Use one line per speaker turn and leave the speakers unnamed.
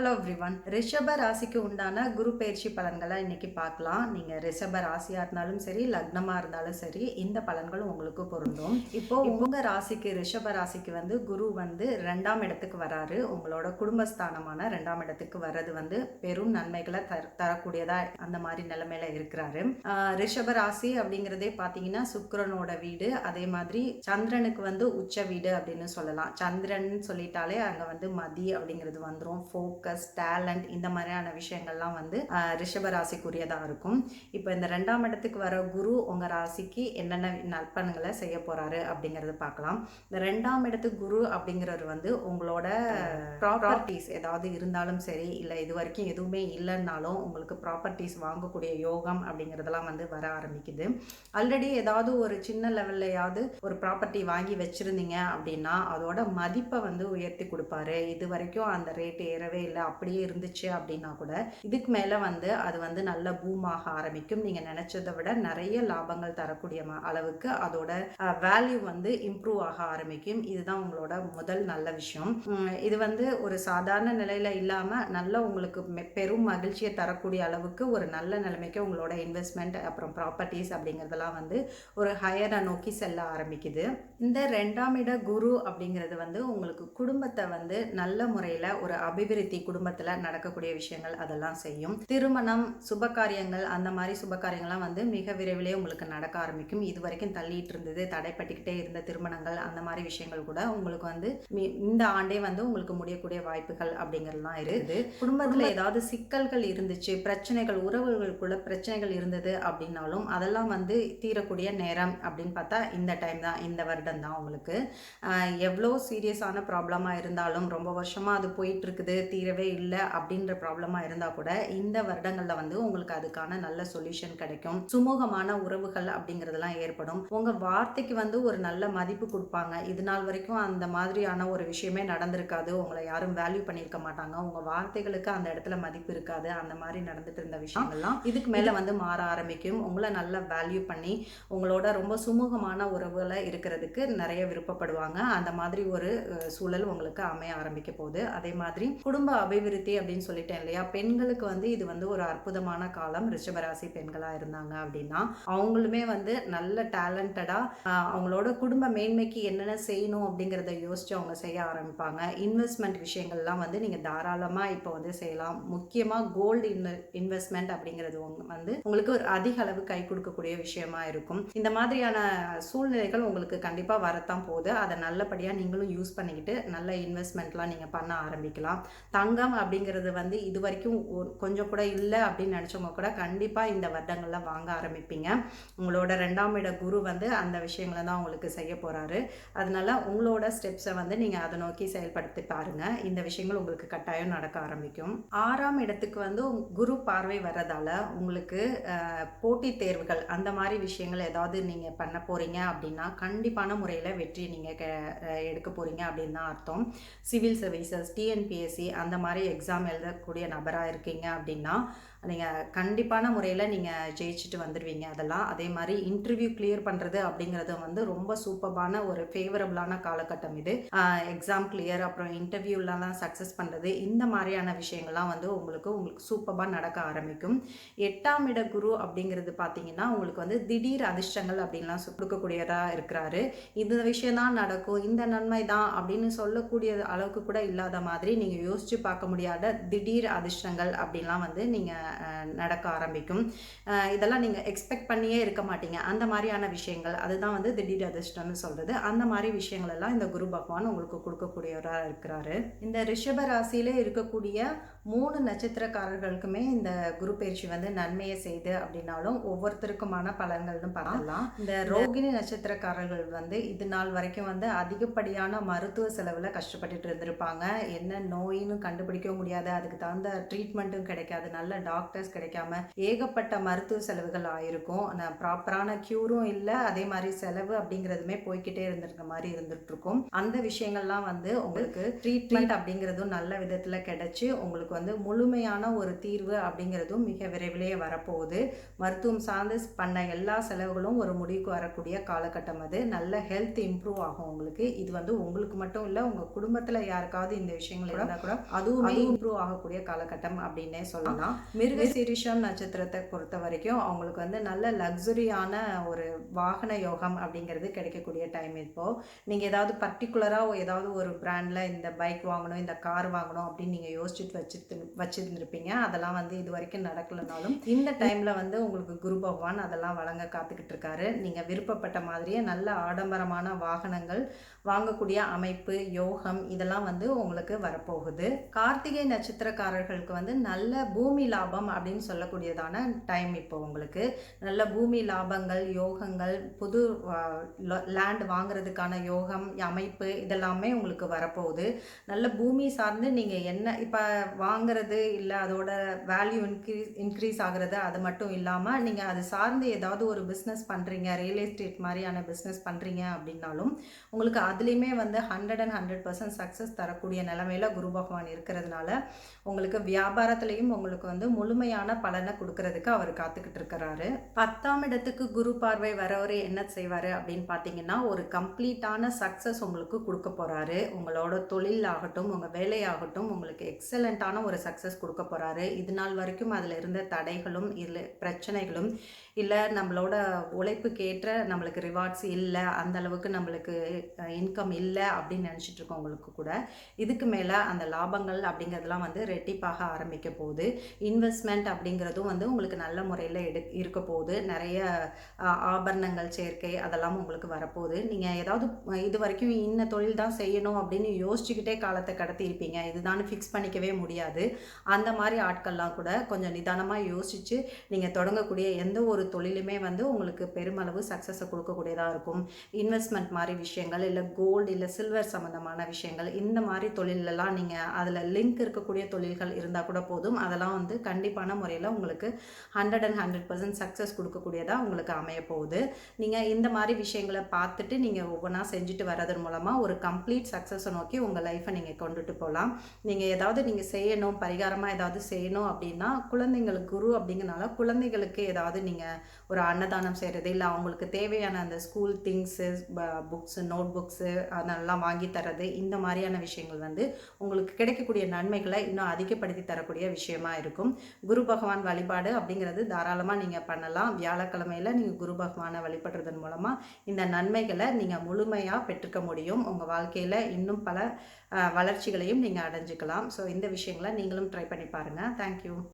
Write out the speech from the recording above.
Hello everyone ரிஷப ராசிக்கு உண்டான குரு பயிற்சி பலன்களை இன்னைக்கு பார்க்கலாம். நீங்க ரிஷப ராசியா இருந்தாலும் சரி லக்னமா இருந்தாலும் சரி இந்த பலன்கள் உங்களுக்கு பொருந்தும். இப்போ உங்க ராசிக்கு ரிஷப ராசிக்கு வந்து குரு வந்து ரெண்டாம் இடத்துக்கு வராரு. உங்களோட குடும்பஸ்தானமான ரெண்டாம் இடத்துக்கு வர்றது வந்து பெரும் நன்மைகளை தர தரக்கூடியதா அந்த மாதிரி நிலைமையில இருக்கிறாரு. ரிஷப ராசி அப்படிங்கிறதே பார்த்தீங்கன்னா சுக்கிரனோட வீடு. அதே மாதிரி சந்திரனுக்கு வந்து உச்ச வீடு அப்படின்னு சொல்லலாம். சந்திரன் சொல்லிட்டாலே அங்க வந்து மதி அப்படிங்கிறது வந்துரும். ஃபோக்கஸ் டேலண்ட் இந்த மாதிரியான விஷயங்கள்லாம் வந்து ஆஹ், ரிஷப ராசிக்குரியதாக இருக்கும். இப்போ இந்த ரெண்டாம் இடத்துக்கு வர குரு உங்கள் ராசிக்கு என்னென்ன நற்பண்களை செய்ய போகிறாரு அப்படிங்கிறது பார்க்கலாம். இந்த ரெண்டாம் இடத்துக்கு குரு அப்படிங்கிறவர் வந்து உங்களோட ப்ராப்பர்ட்டிஸ் ஏதாவது இருந்தாலும் சரி இல்லை இது வரைக்கும் எதுவுமே இல்லைன்னாலும் உங்களுக்கு ப்ராப்பர்ட்டிஸ் வாங்கக்கூடிய யோகம் அப்படிங்கிறதெல்லாம் வந்து வர ஆரம்பிக்குது. ஆல்ரெடி ஏதாவது ஒரு சின்ன லெவல்லையாவது ஒரு ப்ராப்பர்ட்டி வாங்கி வச்சுருந்தீங்க அப்படின்னா அதோட மதிப்பை வந்து உயர்த்தி கொடுப்பாரு. இது வரைக்கும் அந்த ரேட் ஏறவே இல்லை அப்படியே இருந்துச்சு அப்படின்னா கூட இதுக்கு மேலே வந்து அது வந்து நல்ல பூமாக ஆரம்பிக்கும். நீங்கள் நினைச்சதை விட நிறைய லாபங்கள் தரக்கூடிய அளவுக்கு அதோட வேல்யூ வந்து இம்ப்ரூவ் ஆக ஆரம்பிக்கும். இதுதான் உங்களோட முதல் நல்ல விஷயம். இது வந்து ஒரு சாதாரண நிலையில இல்லாமல் நல்ல உங்களுக்கு பெரும் மகிழ்ச்சியை தரக்கூடிய அளவுக்கு ஒரு நல்ல நிலைமைக்கு உங்களோட இன்வெஸ்ட்மெண்ட் அப்புறம் ப்ராப்பர்ட்டிஸ் அப்படிங்கிறதெல்லாம் வந்து ஒரு ஹையரை நோக்கி செல்ல ஆரம்பிக்குது. இந்த ரெண்டாம் இட குரு அப்படிங்கிறது வந்து உங்களுக்கு குடும்பத்தை வந்து நல்ல முறையில் ஒரு அபிவிருத்தி குடும்பத்தில் நடக்கக்கூடிய விஷயங்கள் அதெல்லாம் செய்யும். திருமணம் சுப காரியங்கள் அந்த மாதிரி சுப காரியங்கள்லாம் வந்து மிக விரைவிலே உங்களுக்கு நடக்க ஆரம்பிக்கும். இது வரைக்கும் தள்ளிட்டு இருந்தது தடைப்பட்டுக்கிட்டே இருந்த திருமணங்கள் அந்த மாதிரி விஷயங்கள் கூட உங்களுக்கு வந்து இந்த ஆண்டே வந்து உங்களுக்கு முடியக்கூடிய வாய்ப்புகள் அப்படிங்கிறதுலாம் இருக்குது. குடும்பத்தில் ஏதாவது சிக்கல்கள் இருந்துச்சு பிரச்சனைகள் உறவுகளுக்குள்ள பிரச்சனைகள் இருந்தது அப்படின்னாலும் அதெல்லாம் வந்து தீரக்கூடிய நேரம் அப்படின்னு பார்த்தா இந்த டைம் தான் இந்த வருடம் தான் உங்களுக்கு. எவ்வளோ சீரியஸான ப்ராப்ளமாக இருந்தாலும் ரொம்ப வருஷமாக அது போயிட்டு இருக்குது தீரவே இல்லை அப்படின்ற ப்ராப்ளமாக இருந்தால் கூட இந்த வருடங்களில் வந்து உங்களுக்கு அதுக்கான நல்ல சொல்யூஷன் கிடைக்கும். சுமூகமான உறவுகள் அப்படிங்கிறதெல்லாம் ஏற்படும். உங்கள் வார்த்தைக்கு வந்து ஒரு நல்ல மதிப்பு கொடுப்பாங்க. இது நாள் வரைக்கும் அந்த மாதிரியான ஒரு விஷயமே நடந்திருக்காது. உங்களை யாரும் வேல்யூ பண்ணியிருக்க மாட்டாங்க. உங்கள் வார்த்தைகளுக்கு அந்த இடத்துல மதிப்பு இருக்காது. அந்த மாதிரி நடந்துட்டு இருந்த விஷயங்கள்லாம் இதுக்கு மேலே வந்து மாற ஆரம்பிக்கும். உங்களை நல்லா வேல்யூ பண்ணி உங்களோட ரொம்ப சுமூகமான உறவுல இருக்கிறதுக்கு நிறைய விருப்பப்படுவாங்க. அந்த மாதிரி ஒரு சூழல் உங்களுக்கு அமைய ஆரம்பிக்க போகுது. அதே மாதிரி குடும்ப அபிவிருத்தி அப்படின்னு சொல்லிட்டேன் இல்லையா? பெண்களுக்கு வந்து இது வந்து ஒரு அற்புதமான காலம். ரிஷபராசி பெண்களாக இருந்தாங்க அப்படின்னா அவங்களுமே வந்து நல்ல டேலண்டடாக அவங்களோட குடும்ப மேன்மைக்கு என்னென்ன செய்யணும் அப்படிங்கிறத யோசிச்சு அவங்க செய்ய ஆரம்பிப்பாங்க. இன்வெஸ்ட்மெண்ட் விஷயங்கள்லாம் வந்து நீங்கள் தாராளமாக இப்போ வந்து செய்யலாம். முக்கியமாக கோல்டு இன்வெஸ்ட்மெண்ட் அப்படிங்கிறது உங்க- வந்து உங்களுக்கு ஒரு அதிக அளவு கை கொடுக்கக்கூடிய விஷயமா இருக்கும். இந்த மாதிரியான சூழ்நிலைகள் உங்களுக்கு கண்டிப்பாக வரத்தான் போகுது. அதை நல்லபடியாக நீங்களும் யூஸ் பண்ணிக்கிட்டு நல்ல இன்வெஸ்ட்மெண்ட்லாம் நீங்கள் பண்ண ஆரம்பிக்கலாம். தங்கம் அப்படிங்கிறது வந்து இது வரைக்கும் கொஞ்சம் கூட இல்லை அப்படின்னு நினச்சவங்க கூட கண்டிப்பாக இந்த வருடங்களில் வாங்க ஆரம்பிப்பீங்க. உங்களோட ரெண்டாம் இட குரு வந்து அந்த விஷயங்களை தான் உங்களுக்கு செய்ய போகிறாரு அதனால உங்களோட ஸ்டெப்ஸை வந்து நீங்கள் அதை நோக்கி செயல்படுத்தி பாருங்கள் இந்த விஷயங்கள் உங்களுக்கு கட்டாயம் நடக்க ஆரம்பிக்கும். ஆறாம் இடத்துக்கு வந்து குரு பார்வை வர்றதால உங்களுக்கு போட்டித் தேர்வுகள் அந்த மாதிரி விஷயங்கள் ஏதாவது நீங்கள் பண்ண போகிறீங்க அப்படின்னா கண்டிப்பான முறையில் வெற்றி நீங்கள் எடுக்க போகிறீங்க அப்படின்னு தான் அர்த்தம். சிவில் சர்வீசஸ் டிஎன்பிஎஸ்சி அந்த மாதிரி எக்ஸாம் எழுதக்கூடிய நபராக இருக்கீங்க அப்படின்னா நீங்கள் கண்டிப்பான முறையில் நீங்கள் ஜெயிச்சுட்டு வந்துடுவீங்க அதெல்லாம். அதே மாதிரி இன்டர்வியூ கிளியர் பண்ணுறது அப்படிங்கிறது வந்து ரொம்ப சூப்பரான ஒரு ஃபேவரபுளான காலகட்டம் இது. எக்ஸாம் கிளியர் அப்புறம் இன்டர்வியூலலாம் சக்ஸஸ் பண்ணுறது இந்த மாதிரியான விஷயங்கள்லாம் வந்து உங்களுக்கு உங்களுக்கு சூப்பராக நடக்க ஆரம்பிக்கும். எட்டாம் இட குரு அப்படிங்கிறது பார்த்தீங்கன்னா உங்களுக்கு வந்து திடீர் அதிர்ஷ்டங்கள் அப்படின்லாம் கொடுக்கக்கூடியதாக இருக்கிறாரு. இந்த விஷயம் தான் நடக்கும் இந்த நன்மை தான் அப்படின்னு சொல்லக்கூடிய அளவுக்கு கூட இல்லாத மாதிரி நீங்கள் யோசிச்சு பார்க்க முடியாத திடீர் அதிர்ஷ்டங்கள் அப்படின்லாம் வந்து நீங்கள் நடக்க ஆரம்பிக்கும். இதெல்லாம் நீங்கள் எக்ஸ்பெக்ட் பண்ணியே இருக்க மாட்டீங்க. அந்த மாதிரியான விஷயங்கள் அதுதான் வந்து திடீர் அதிர்ஷ்டம்னு சொல்கிறது அந்த மாதிரி விஷயங்கள் எல்லாம் இந்த குரு பகவான் உங்களுக்கு கொடுக்கக்கூடியவராக இருக்கிறாரு. இந்த ரிஷப ராசியில இருக்கக்கூடிய மூணு நட்சத்திரக்காரர்களுக்குமே இந்த குரு பயிற்சி வந்து நன்மையை செய்து அப்படின்னாலும் ஒவ்வொருத்தருக்குமான பலன்கள்னு பார்க்கலாம் இந்த ரோகிணி நட்சத்திரக்காரர்கள் வந்து இது நாள் வரைக்கும் வந்து அதிகப்படியான மருத்துவ செலவில் கஷ்டப்பட்டுட்டு இருந்திருப்பாங்க. என்ன நோயின்னு கண்டுபிடிக்கவும் முடியாது. அதுக்கு தகுந்த ட்ரீட்மெண்ட்டும் கிடைக்காது. நல்ல டாக்டர்ஸ் கிடைக்காம ஏகப்பட்ட மருத்துவ செலவுகள் ஆயிருக்கும். ப்ராப்பரான க்யூரும் இல்லை. அதே மாதிரி செலவு அப்படிங்கிறதுமே போய்க்கிட்டே இருந்திருக்க மாதிரி இருந்துட்டு இருக்கும் அந்த விஷயங்கள்லாம் வந்து உங்களுக்கு ட்ரீட்மெண்ட் அப்படிங்கிறதும் நல்ல விதத்தில் கிடைச்சி உங்களுக்கு வந்து முழுமையான ஒரு தீர்வு அப்படிங்கிறதும் மிக விரைவிலேயே வரப்போகுது. மருத்துவம் சார்ந்து பண்ண எல்லா செலவுகளும் ஒரு முடிவுக்கு வரக்கூடிய காலகட்டம் அது. நல்ல ஹெல்த் இம்ப்ரூவ் ஆகும் உங்களுக்கு. இது வந்து உங்களுக்கு மட்டும் இல்லை உங்கள் குடும்பத்தில் யாருக்காவது இந்த விஷயங்கள் இருந்தால் கூட அதுவுமே இம்ப்ரூவ் ஆகக்கூடிய காலகட்டம் அப்படின்னே சொல்லலாம். மிருக சீரிஷம் நட்சத்திரத்தை பொறுத்த வரைக்கும் அவங்களுக்கு வந்து நல்ல லக்ஸுரியான ஒரு வாகன யோகம் அப்படிங்கிறது கிடைக்கக்கூடிய டைம் இப்போது நீங்கள் ஏதாவது பர்டிகுலராக ஏதாவது ஒரு பிராண்டில் இந்த பைக் வாங்கணும் இந்த கார் வாங்கணும் அப்படின்னு நீங்கள் யோசிச்சுட்டு வச்சு வச்சுருந்துருப்பீங்க. அதெல்லாம் வந்து இது வரைக்கும் நடக்கலைனாலும் இந்த டைமில் வந்து உங்களுக்கு குரு பகவான் அதெல்லாம் வழங்க காத்துக்கிட்டு இருக்காரு. நீங்கள் விருப்பப்பட்ட மாதிரியே நல்ல ஆடம்பரமான வாகனங்கள் வாங்கக்கூடிய அமைப்பு யோகம் இதெல்லாம் வந்து உங்களுக்கு வரப்போகுது. கார்த்திகை நட்சத்திரக்காரர்களுக்கு வந்து நல்ல பூமி லாபம் அப்படின்னு சொல்லக்கூடியதான டைம் இப்போ உங்களுக்கு. நல்ல பூமி லாபங்கள் யோகங்கள் புது லேண்ட் வாங்குறதுக்கான யோகம் அமைப்பு இதெல்லாமே உங்களுக்கு வரப்போகுது. நல்ல பூமி சார்ந்து நீங்கள் என்ன இப்போ வாங்குறது இல்லை அதோட வேல்யூ இன்க்ரீஸ் இன்க்ரீஸ் ஆகிறது அது மட்டும் இல்லாமல் நீங்கள் அது சார்ந்து ஏதாவது ஒரு பிஸ்னஸ் பண்ணுறீங்க ரியல் எஸ்டேட் மாதிரியான பிஸ்னஸ் பண்ணுறீங்க அப்படின்னாலும் உங்களுக்கு அதுலேயுமே வந்து hundred and hundred percent success தரக்கூடிய நிலமையில குரு பகவான் இருக்கிறதுனால உங்களுக்கு வியாபாரத்துலேயும் உங்களுக்கு வந்து முழுமையான பலனை கொடுக்கறதுக்கு அவர் காத்துக்கிட்டு இருக்கிறாரு. பத்தாம் இடத்துக்கு குரு பார்வை வரவர் என்ன செய்வார் அப்படின்னு பார்த்தீங்கன்னா ஒரு கம்ப்ளீட்டான சக்ஸஸ் உங்களுக்கு கொடுக்க போகிறாரு உங்களோட தொழில் ஆகட்டும் உங்கள் வேலையாகட்டும் உங்களுக்கு எக்ஸலண்ட்டான ஒரு சக்ஸஸ் கொடுக்க போகிறாரு இது நாள் வரைக்கும் அதில் இருந்த தடைகளும் இல்லை பிரச்சனைகளும் இல்லை நம்மளோட உழைப்புக்கேற்ற நம்மளுக்கு ரிவார்ட்ஸ் இல்லை அந்த அளவுக்கு நம்மளுக்கு இன்கம் இல்லை அப்படின்னு நினச்சிட்டு உங்களுக்கு கூட இதுக்கு மேலே அந்த லாபங்கள் அப்படிங்கிறதுலாம் வந்து ரெட்டிப்பாக ஆரம்பிக்க போகுது. இன்வெஸ்ட்மெண்ட் அப்படிங்கிறதும் வந்து உங்களுக்கு நல்ல முறையில் எடு இருக்க போகுது. நிறைய ஆபரணங்கள் சேர்க்கை அதெல்லாம் உங்களுக்கு வரப்போகுது. நீங்கள் ஏதாவது இது வரைக்கும் இன்ன தொழில் தான் செய்யணும் அப்படின்னு யோசிச்சுக்கிட்டே காலத்தை கடத்தி இருப்பீங்க. இதுதான் ஃபிக்ஸ் பண்ணிக்கவே முடியாது. அந்த மாதிரி ஆட்கள்லாம் கூட கொஞ்சம் நிதானமாக யோசித்து நீங்கள் தொடங்கக்கூடிய எந்த ஒரு தொழிலுமே வந்து உங்களுக்கு பெருமளவு சக்ஸஸை கொடுக்கக்கூடியதாக இருக்கும். இன்வெஸ்ட்மெண்ட் மாதிரி விஷயங்கள் இல்லை கோல்டு இல்லை சில்வர் சம்மந்தமான விஷயங்கள் இந்த மாதிரி தொழிலெல்லாம் நீங்கள் அதில் லிங்க் இருக்கக்கூடிய தொழில்கள் இருந்தால் கூட போதும். அதெல்லாம் வந்து கண்டிப்பான முறையில் உங்களுக்கு hundred and hundred percent success கொடுக்கக்கூடியதாக உங்களுக்கு அமைய போகுது. நீங்கள் இந்த மாதிரி விஷயங்களை பார்த்துட்டு நீங்கள் ஒவ்வொன்றா செஞ்சுட்டு வர்றதன் மூலமாக ஒரு கம்ப்ளீட் சக்ஸஸை நோக்கி உங்கள் லைஃப்பை நீங்கள் கொண்டுட்டு போகலாம் நீங்கள் ஏதாவது நீங்கள் செய்யணும் பரிகாரமாக ஏதாவது செய்யணும் அப்படின்னா குழந்தைங்களுக்கு குரு அப்படிங்கிறனால குழந்தைகளுக்கு ஏதாவது நீங்கள் ஒரு அன்னதானம் செய்கிறது இல்லை அவங்களுக்கு தேவையான அந்த school things books note books அதெல்லாம் வாங்கி தர்றது இந்த மாதிரியான விஷயங்கள் வந்து உங்களுக்கு கிடைக்க கிடைக்கக்கூடிய நன்மைகளை இன்னும் அதிகப்படுத்தி தரக்கூடிய விஷயமா இருக்கும். குரு பகவான் வழிபாடு அப்படிங்கிறது தாராளமாக நீங்கள் பண்ணலாம். வியாழக்கிழமையில் நீங்கள் குரு பகவானை வழிபடுறதன் மூலமாக இந்த நன்மைகளை நீங்கள் முழுமையாக பெற்றுக்க முடியும். உங்கள் வாழ்க்கையில் இன்னும் பல வளர்ச்சிகளையும் நீங்கள் அடைஞ்சிக்கலாம். ஸோ இந்த விஷயங்களை நீங்களும் ட்ரை பண்ணி பாருங்கள் தேங்க்யூ